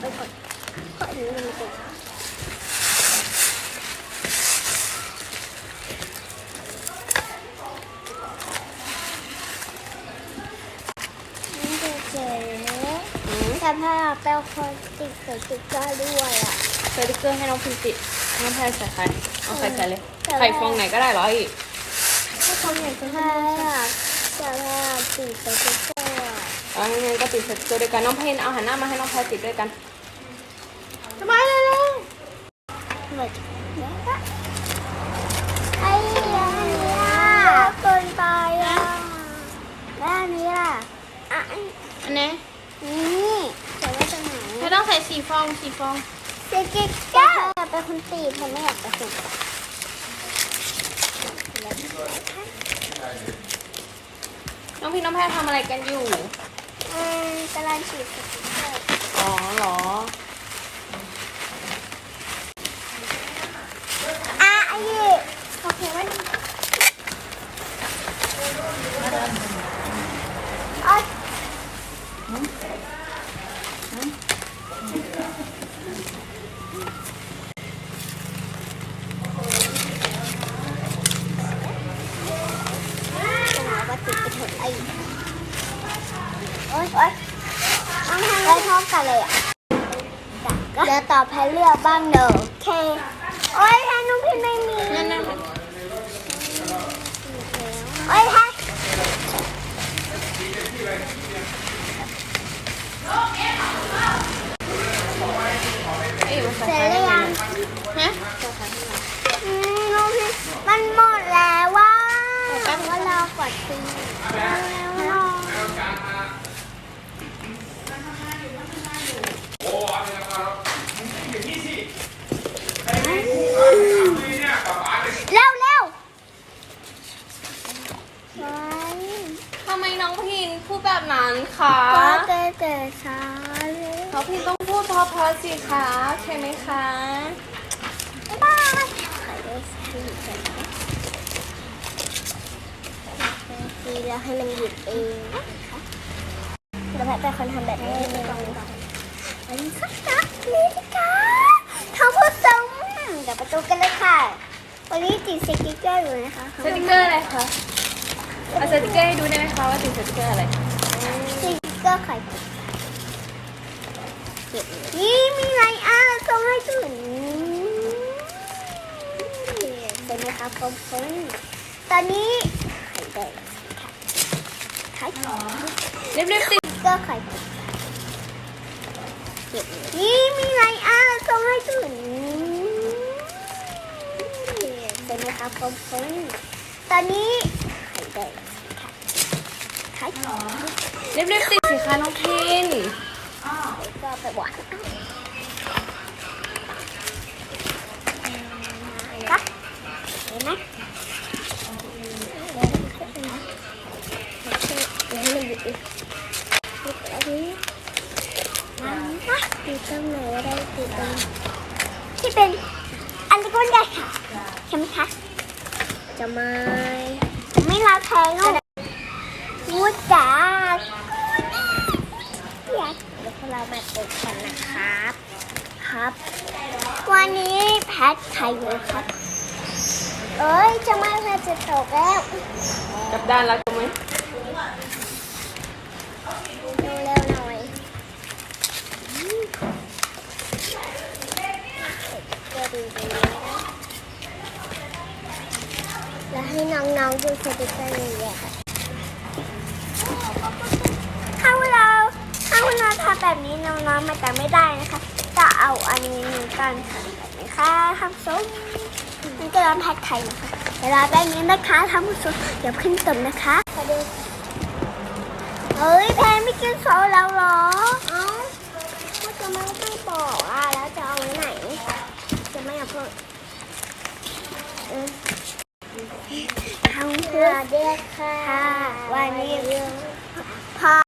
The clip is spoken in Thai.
ไปก่อนขอดูพ่อนแต่พาแปลคนติดใส่ติ๊กเกอร์ด้วยอะใส่ติ๊กเกอร์ให้น้องพิมติน้องแพรใส่ใครเอาใข่ใส่เลยใส่ฟองไหนก็ได้หรออีกถ้าฟองไหนก็ได้แต่พาติดใส่ติ๊กเกอร์ เอางั้นก็ติดติกเกอร์ด้วยกันน้องเพนเอาหันหน้ามาให้น้องแพรติดด้วยกันทำไมเลยลูกเหมือนไอ้อันเนี้ยเกินไปอะแล้วอันนี้ล่ะอะอันนี้นี่แต่ว่าจะไหนเธอต้องใส่สีฟองสีฟองสติ๊กเกอร์เป็นคนตีเธอไม่อยากจะถูกน้องพี่น้องแพรทำอะไรกันอยู่ อืมกำลังฉีดสติ๊กเกอร์อ๋อเหรอ อะไอ้ยี่โอเคไว้เอาว่าติดไปหมดไอ้โอ๊ยโอ๊ยน้องทำได้พร้อมกันเลยอะเดี๋ยวตอบแพ้เลือกบ้างเด้อโอเคโอ๊ยแพ้น้องพี่ไม่มี นั่นนั่น โอ๊ยแพ้ เอ้ยมา เส ใส่ ร็จ ไข่ หรือยัง ฮะ อืมน้องพี่มันหมดแล้วว่าว่ารอกดตีแล้วรอเร็วเร็วไว้ ทำไมน้องพินพูดแบบนั้น คะก็เจอเจอช้าเลยน้อพินต้องพูดเพราะๆสิคะใช่ไหมคะบ๊ายบายทีแล้วให้มันหยุดเองแล้วแพทเป็นคนทำแบบนี้ไม่ต้องอันนี้สักนัดนี้นะคะทำผู้ชมเดี๋ยวประตูกันเลยค่ะ วันนี้ติดสติ๊กเกอร์อยู่นะคะ สติกเกอร์อะไรคะเอาสติกเกอร์ให้ดูได้ไหมคะว่าติดสติกเกอร์อะไร เกอร์ไข่นี่มีอะไรอะส่งให้ถึงใช่ไหมคะผมคนตอนนี้ไข่แดงไข่ไข่รียบๆติดก็ไข่นี่มีอะไรอะส่งให้ถึงใช่ไหมคะผมคนตอนนี้ไข่แดงไข่ไข่ รีบๆติดสิคะน้องพินก็ไปหวานนะเห็นไหมติดอันนี้นะตีตรงไหนได้ตีตรงที่เป็นอันตะกุนได้ค่ะใช่ไหมคะจะไม่ไม่รับแทงอะวูจ้าอยา เดี๋ยวพวกเรามาตกกันนะครับ ครับ วันนี้แพทไข่อยู่ครับ เอ้ย จะไม่แพทจะตกแล้ว กลับด้านแล้วถูกไหมเร็วๆหน่อยก็ดูไปเลยนะแล้วให้น้องๆดูสติกเกอร์นี้เลยค่ะถ้าเราถ้าเราทำ แบบนี้น้องๆมันจะไม่ได้นะคะ จะเอาอันนี้กันทำแบบนี้ค่ะทำส้มมันจะร้อนแพ็คไข่นะคะเวลาแบบนี้นะคะทำส้มเดี๋ยวขึ้นตุ่มนะคะขอดูเฮ้ยแพนไม่กินโซแล้วเหรอเอ้าก็จะไม่ไม่บอกอะแล้วจะเอาไว้ไหน จะไม่เอาเพิ่มเอทำเพื่อเด็กค่ะ วันนี้พอ